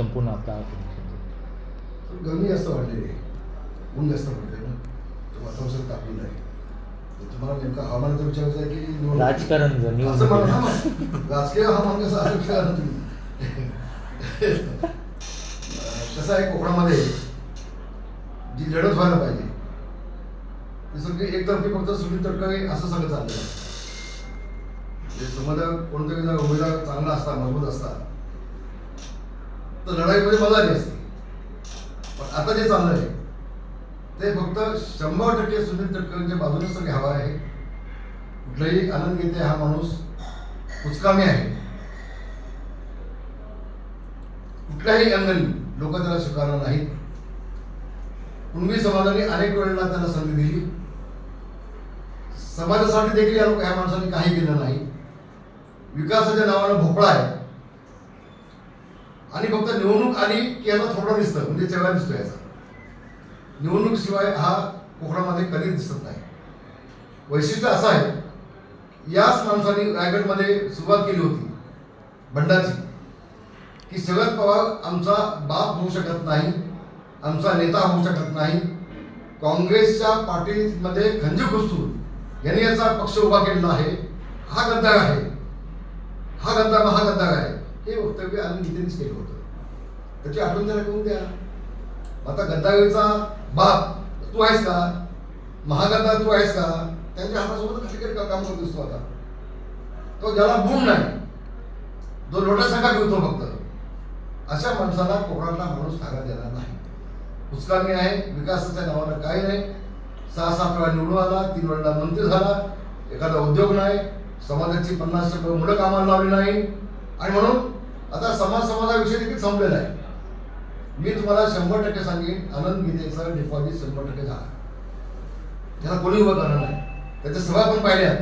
संपूर्ण आता गरमी जास्त वाढलेली आहे. ऊन जास्त पडते ना. तर वातावरण तापलेलं आहे. तुम्हाला नेमका हवामानाचा विचारायचा आहे की? राजकारण असं. राजकीय हवामान कसं असं विचारा तुम्ही? कसं आहे कोकणामध्ये? जी लढत व्हायला पाहिजे. ती सगळी एकतर्फी फक्त सुनील तटकरे असं सगळं चाललं आहे जे समजा कोणतरी उमेदवार चांगला असता मजबूत असता तर लढाईमध्ये मजा असते पण आता जे चाललंय ते फक्त शंभर टक्के सुनील तटकरेंच्या बाजूनेच घ्यावा आहे. कुठलाही आनंद घेते हा माणूस कुचकामी आहे. कुठल्याही अंगणी लोक त्याला स्वीकारणार नाहीत. कुणबी समाजाने अनेक वेळेला त्याला संधी दिली. समाजासाठी देखील या लोक- या माणसाने काही केलं नाही. विकासाच्या नावानं भोपळा आहे. आणि फक्त निवडणूक आली की याचा थोडा दिसतं म्हणजे चेहरा दिसतो याचा. निवडणूक शिवाय हा कोकणामध्ये कधीच दिसत नाही. वैशिष्ट्य असं आहे याच माणसाने रायगडमध्ये सुरुवात केली होती भंडाची की शरद पवार आमचा बाप होऊ शकत नाही आमचा नेता होऊ शकत नाही काँग्रेसच्या पार्टीमध्ये खंजीर घुसून यांनी याचा पक्ष उभा केलेला आहे हा गद्दार आहे. हा गद्दार हा गद्दार आहे. हे वक्तव्य आम्ही गीतेनेच केलं होतं त्याची आठवण त्याला करून द्या. आता गद्दारीचा बाप तू आहेस का? महागदा तू आहेस का? त्यांच्या हातासोबत खाली काम करत असतो आता? तो ज्याला गुण नाही जो लोटासारखा घेतो फक्त. अशा माणसाला कोकणातला माणूस खायला देणार नाही. उचकामी आहे विकासाच्या नावानं काही नाही. सहा सात वेळा निवडून आला तीन वेळा मंत्री झाला. एखादा उद्योग नाही समाजाची पन्नास टक्के मुलं कामाला लावली नाही. आणि म्हणून आता समाज समाजाविषयी देखील संपलेला आहे. मी तुम्हाला शंभर टक्के सांगेन आनंद गीतेचा डिपॉझिट शंभर टक्के झाला. त्याला कोणी उभं करणार नाही. त्याच्या सभा पण पाहिल्या.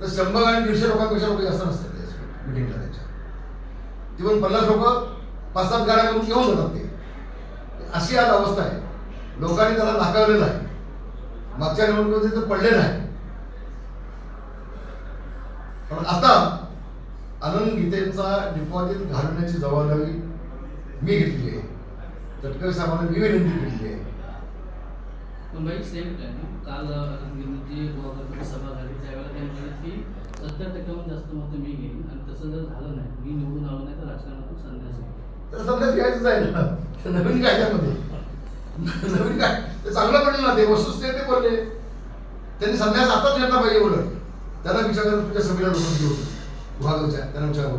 तर शंभर आणि दीडशे लोकांपेक्षा लोक जास्त नसतात त्या मिटिंगला त्याच्या. ती पण पन्नास लोक पाच सात गाड्या करून घेऊन जातात ते. अशी आज अवस्था आहे. लोकांनी त्याला नाकारलेलं आहे. मागच्या निवडणुकीमध्ये ते पडले नाही. पण आता आनंद गीतेचा डिपॉझिट घालण्याची जबाबदारी मी घेतली आहे. तटकरे साहेबांना मी विनंती केलेली आहे. सेम टाइम काल सभा झाली त्यावेळेला ते म्हणाले की सत्तर टक्क्याहून जास्त मतं मी घेईन आणि तसं जर झालं नाही मी निवडून आलो नाही तर राजकारणातून संन्यास घेईन. तर संदेश घ्यायचंच आहे ना. नवीन नवीन काय? ते चांगलं पडलं ना ते वस्तुस्थिती ते बोलले. त्यांनी संन्यास आताच घेतला पाहिजे उलट. त्यांना विचार तुमच्या सभेला लोक घेऊ विभागाच्या त्यांना विचार करू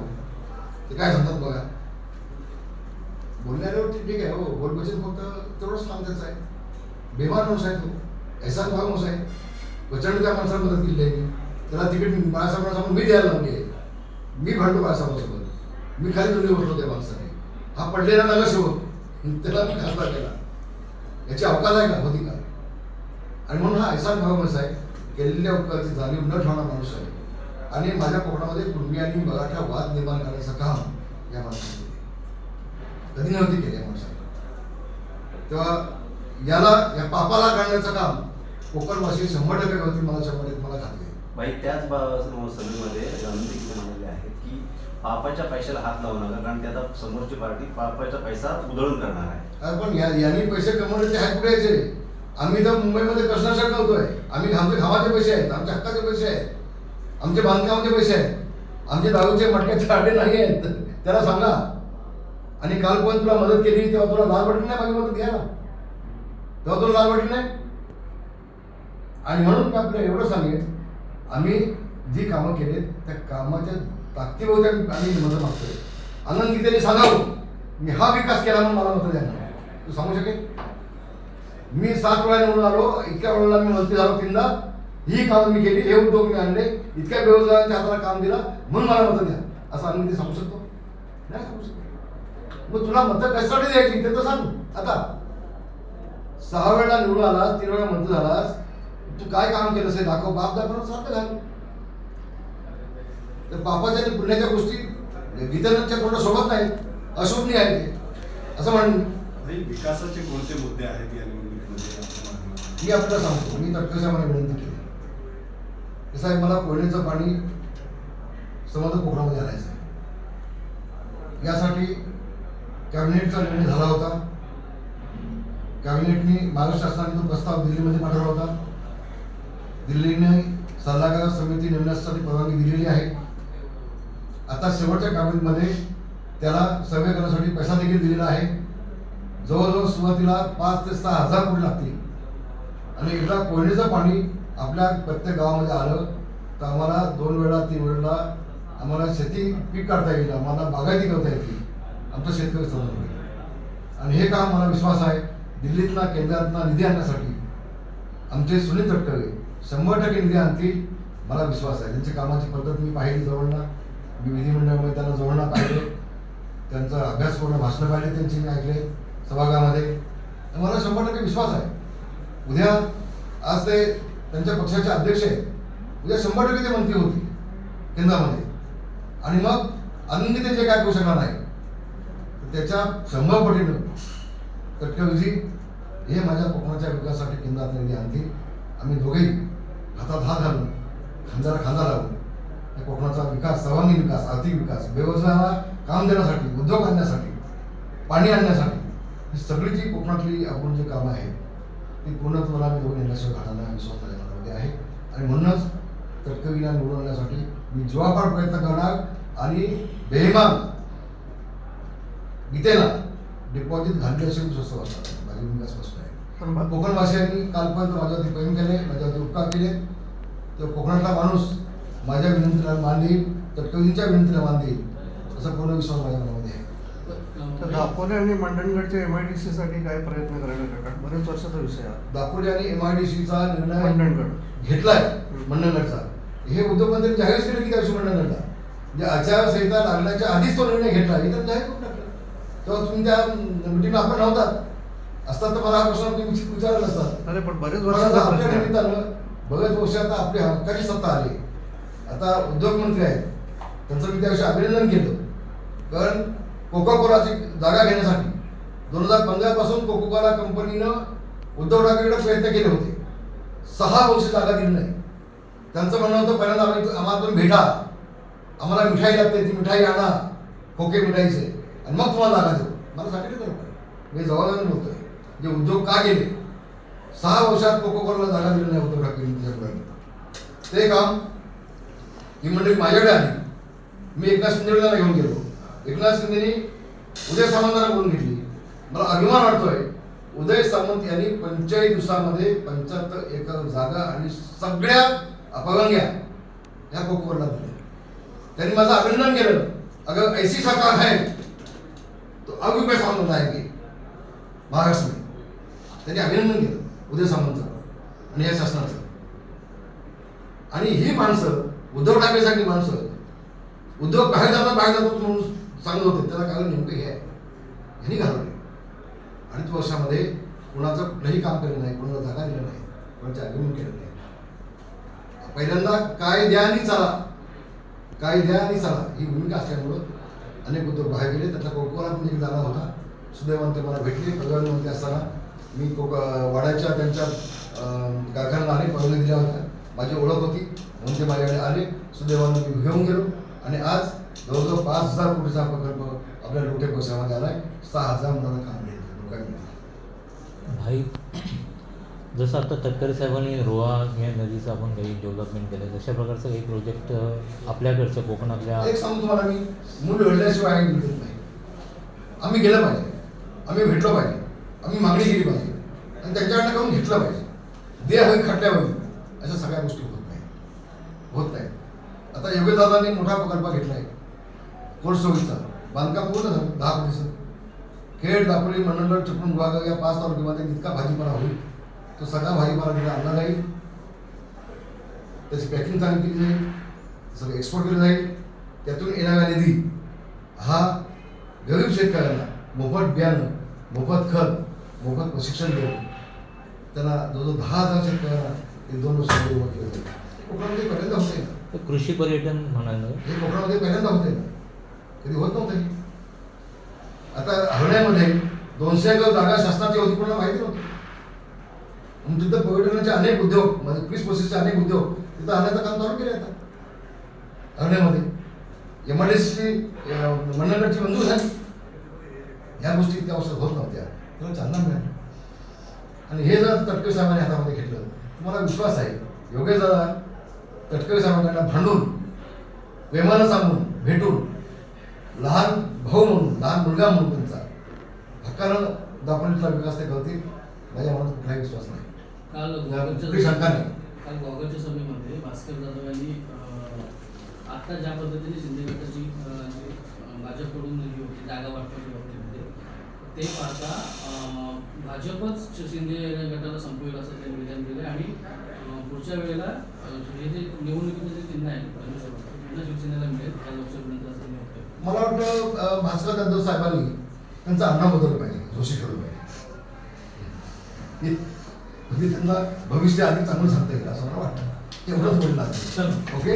ते काय सांगतात बघा? बोलणाऱ्यावर ठीक आहे हो बोलबचन म्हणजे फक्त तेवढंच काम त्याचं आहे. बेमार माणूस आहे तो ऐसा भाग माणूस आहे. प्रचंड त्या माणसाला मदत केली आहे. त्याला तिकीट बाळासाहेबांना मी द्यायला लावली आहे. मी भांडलो बाळासाहेबांसोबत. मी खाली दोन्ही बसलो त्या माणसाने. हा पडलेला नगरसेवक त्याला मी खासदार केला. याची अवकाश आहे का? होती का? आणि म्हणून हा ऐसा भाग माणूस आहे. केलेल्या उपकाराची जाणीव न ठेवणारा माणूस आहे. आणि माझ्या कोकणामध्ये कुणबी आणि मराठा वाद निर्माण करण्याचं काम या माणसाने कधी नव्हती केली या माणसाने. तेव्हा याला या पापाला काढण्याचं काम कोकणवासी शंभर टक्के मला शंभर टक्के मला खात्री आहे. बाई त्याच सभेमध्ये किती म्हणाले आहेत की पापाच्या पैशाला हात लावू नका कारण ते आता समोरची पार्टी पापाचा पैसा उधळून करणार आहे. पण या यांनी पैसे कमवले ते आहेत कुठे आम्ही तर मुंबईमध्ये कष्टाशा करतोय आम्ही आमचे घामाचे पैसे आहेत आमच्या हक्काचे पैसे आहेत. आमचे बांधकामाचे पैसे आहेत. आमचे दारूचे मटक्याचे आडे नाही आहेत. त्याला सांगा. आणि काल पण तुला मदत केली तेव्हा तुला लाल वाटली नाही माझी मदत घ्यायला. तेव्हा तुला लाल वाटली नाही. आणि म्हणून मी आपल्याला एवढं सांगेन आम्ही जी कामं केले त्या कामाच्या ताकदीवर आम्ही मदत मागतोय. आनंद गीतेने सांगावं मी हा विकास केला म्हणून मला मतं द्या तू सांगू शकेल? मी सात वेळा निवडून आलो इतक्या वेळेला मी मंत्री झालो तीनदा. ही कामं मी केली हे उद्योग मी आणले इतक्या बेरोजगारांच्या हाताला काम दिला म्हणून मला मतं द्या. असं आम्ही ते सांगू शकतो. नाही सांगू शकतो. मग तुला मतं कशासाठी द्यायची? ते तर सांग. आता सहा वेळा निवडून आलास तीन वेळा मंत्री झालास तू काय काम केलं असेल दाखव. बाप दाखवणं सारखं घाल तर बापाच्या आणि पुण्याच्या गोष्टी गीतानाथच्या कोणत्या सोबत नाहीत अशोभनीय आहे असं म्हणून विकासाचे कोणते मुद्दे आहेत या निवडणुकीमध्ये? मी आपल्याला सांगतो. मी तटकशा मला विनंती केली. साहेब आहे मला कोयनेचं पाणी समर्थ पोखरामध्ये आणायचं आहे. यासाठी कॅबिनेटचा निर्णय झाला होता. कॅबिनेटने महाराष्ट्र शासनाने तो प्रस्ताव दिल्लीमध्ये पाठवला होता दिल्लीने सल्लागार समिती नेमण्यासाठी परवानगी दिलेली आहे. आता शेवटच्या कॅबिनेटमध्ये त्याला सर्वे करण्यासाठी पैसा देखील दिलेला आहे. जवळजवळ सुरुवातीला पाच ते सहा हजार कोटी लागतील. आणि एकदा कोयनेचं पाणी आपल्या प्रत्येक गावामध्ये आलं तर आम्हाला दोन वेळा तीन वेळेला आम्हाला शेती पीक काढता येईल आम्हाला बागायती करता येतील. आमचं शेतकरी चालू होईल आणि हे काम मला विश्वास आहे दिल्लीतला केंद्रातला निधी आणण्यासाठी. आमचे सुनील तटकरे शंभर टक्के निधी आणतील मला विश्वास आहे. त्यांच्या कामाची पद्धत मी पाहिली जवळना. मी विधिमंडळामध्ये त्यांना जवळना पाहिले. त्यांचा अभ्यास पूर्ण भाषणं पाहिले त्यांची मी ऐकले सभागृहामध्ये मला शंभर टक्के विश्वास आहे. उद्या आज ते त्यांच्या पक्षाचे अध्यक्ष आहेत. उद्या शंभर टक्के ते मंत्री होते केंद्रामध्ये. आणि मग आनंदी ते जे काय करू शकणार नाही त्याच्या शंभर पटीनं तटकरजी हे माझ्या कोकणाच्या विकासासाठी केंद्रात निधी आणतील. आम्ही दोघेही हातात हात घालून खांद्याला खांदा लावून या कोकणाचा विकास सर्वांगीण विकास आर्थिक विकास बेरोजगाराला काम देण्यासाठी उद्योग आणण्यासाठी पाणी आणण्यासाठी ही सगळी जी कोकणातली आपण जे कामं आहेत ती पूर्णत्वाला आम्ही दोघं नेण्याशिवाय घालणार विश्वास माझ्या मनामध्ये आहे. आणि म्हणूनच तटकरीला निवडून आणण्यासाठी मी जीवापाड प्रयत्न करणार आणि बेहमान गीतेला डिपॉझिट घालल्याशिवाय स्वस्त बसणार माझी भूमिका स्पष्ट आहे. कोकणवासियांनी कालपर्यंत माझ्यावरती प्रेम केले माझ्यावरती उपकार केले. तो कोकणातला माणूस माझ्या विनंतीला मान देईल तटकरींच्या विनंतीला मान देईल असा पूर्ण विश्वास माझ्या तर दापोले आणि मंडणगडच्या एम आय डी सी साठी काय प्रयत्न करायला कारण बरेच वर्षाचा विषय आहे. दापोली आणि एम आय डी सीचा निर्णय मंडणगड. घेतलाय मंडळगडचा हे उद्योगमंत्र्यांनी जाहीर केलं की त्या दिवशी मंडळगडला म्हणजे आचारसंहिता लागण्याच्या आधीच तो निर्णय घेतला हे तर जाहीर करून टाकलं. तेव्हा तुम्ही त्या मिटिंगला आपण नव्हतात असतात तर मला हा प्रश्न तुम्ही विचार- विचारला असता अरे पण बरेच वर्षाचा आपल्या आहे. निमित्तानं बरेच वर्ष आता आपली हक्काची सत्ता आली. आता उद्योगमंत्री आहेत. त्यांचं मी त्याविषयी अभिनंदन केलं. कारण कोका कोलाची जागा घेण्यासाठी. दोन हजार पंधरापासून कोकोकोला कोको कोला कंपनीनं उद्धव ठाकरेकडे प्रयत्न केले होते. सहा वर्ष जागा दिली नाही. त्यांचं म्हणणं होतं पहिल्यांदा आम्ही आम्हाला तुम्ही भेटा. आम्हाला मिठाई लागते ती मिठाई आणा. खोके मिठाईचे. आणि मग तुम्हाला जागा देऊ. मला सांगितलं तर बरं. मी जवळजवळ बोलतोय. जे उद्योग का गेले? सहा वर्षात कोको कोला जागा दिली नाही उद्धव ठाकरे ते काम ही मंडळी माझ्याकडे आली. मी एकदा शिंदेला घेऊन गेलो. एकनाथ शिंदेनी उदय सामंतांना बोलून घेतली. मला अभिमान वाटतोय उदय सामंत यांनी पंचेचाळीस दिवसामध्ये पंच्याहत्तर एकर जागा आणि सगळ्या अपगंग्या या कोकोवरला दिल्या. त्यांनी माझं अभिनंदन केलं. अगर ऐसी सरकार है तो अब भी पैसा आहे महाराष्ट्र त्यांनी अभिनंदन केलं उदय सामंतचं आणि या शासनाचं. आणि ही माणसं उद्धव ठाकरेसाठी माणसं उद्योग बाहेर जातात बाहेर जातात म्हणून चांगलं होते त्याला कारण नेमकं हे आहे. ह्यांनी घालवले. अडीच वर्षामध्ये कोणाचं कुठलंही काम केलं नाही कोणाला जागा दिलं नाही कोणाचे अग्रिमेंट केलं नाही. पहिल्यांदा काय द्या आणि चला. काय द्या आणि चला ही भूमिका असल्यामुळं अनेक उद्योग बाहेर गेले. त्यातला कोकणात पण एक जाणार होता. सुदैवान ते मला भेटले. प्रधानमंत्री असताना मी कोक वाड्याच्या त्यांच्या कारखान्याला आले परवानगी दिल्या होत्या. माझी ओळख होती. म्हणून ते माझ्याकडे आले. सुदैवानं मी घेऊन गेलो. आणि आज जवळजवळ पाच हजार कोटीचा प्रकल्प आपल्या लोटे पैशामध्ये आलाय. सहा हजार मुलांना काम मिळेल लोकांनी. भाई जसं आता तटकरे साहेबांनी रोहा या नदीचं आपण काही डेव्हलपमेंट केलं तशा प्रकारचं काही प्रोजेक्ट आपल्याकडच्या कोकणातल्या एक सांगू तुम्हाला मी. मूल भेटल्याशिवाय आम्ही भेटत नाही. आम्ही गेलं पाहिजे. आम्ही भेटलो पाहिजे. आम्ही मागणी केली पाहिजे. आणि त्यांच्याकडनं करून घेतलं पाहिजे. दे हवी खटल्या हवी अशा सगळ्या गोष्टी होत नाही. होत नाही. आता योगेदादांनी मोठा प्रकल्प घेतला आहे कोल्ड स्टोरेजचा बांधकाम पूर्ण झालं. दहा कोटीचं खेड दापोली मंडळ चिपळूण विभाग या पाच तालुक्यामध्ये जितका भाजीपाला होईल तो सगळा भाजीपाला तिथे आणला जाईल. त्याची पॅकिंग चांगली केली जाईल. सगळं एक्सपोर्ट केलं जाईल. त्यातून येणारा निधी हा गरीब शेतकऱ्यांना मोफत बियाणं मोफत खत मोफत प्रशिक्षण देऊन त्यांना जवळजवळ दहा हजार शेतकऱ्यांना हे दोन उभं केलं जाईल. कोकणामध्ये पहिल्यांदा होते कृषी पर्यटन म्हणाल हे कोकणामध्ये पहिल्यांदा होते ना कधी होत नव्हतं आता हरण्यामध्ये दोनशे एकर जागा शासनाची होती कोणाला माहिती नव्हती? तिथं पर्यटनाचे अनेक उद्योग म्हणजे क्रिस प्रोसेसचे अनेक उद्योग तिथं आणण्याचं काम चालू केलं आता. हरण्यामध्ये. एम आय डी सी मंडळाची मंजूर झाली. ह्या गोष्टी त्या अवस्थेत होत नव्हत्या. त्याला चालना मिळाली. आणि हे जर तटकरे साहेबांनी हातामध्ये घेतलं तुम्हाला विश्वास आहे योगेश दादा तटकरे साहेबांना भांडून प्रेमानं सांगून भेटून लहान भाऊ म्हणून लहान मुलगा म्हणून त्यांचा. हक्कानं दापोलीतला विकास ते करतील माझ्या मनात कुठलाही विश्वास नाही. काल कुठली शंका नाही. काल गोगलच्या सभेमध्ये भास्कर जाधव यांनी अं, आता ज्या पद्धतीने शिंदे गटाची जी, भाजपकडून ही होती जागा वाटपाची बाबतीमध्ये ते पाहता भाजपच शिंदे गटाला संपवेल असं त्यांनी विधान दिलं आणि पुढच्या वेळेला हे जे निवडणुकीचं जे चिन्ह आहे शिवसेनेला मिळेल. त्या लोकसभेनंतर मला वाटतं भास्कर जाधव साहेबांनी त्यांचं अण्णा बदललं पाहिजे जोशी ठेवलं पाहिजे. म्हणजे त्यांना भविष्य अधिक चांगलं सांगता येईल असं मला वाटतं. एवढंच बोललं. ओके?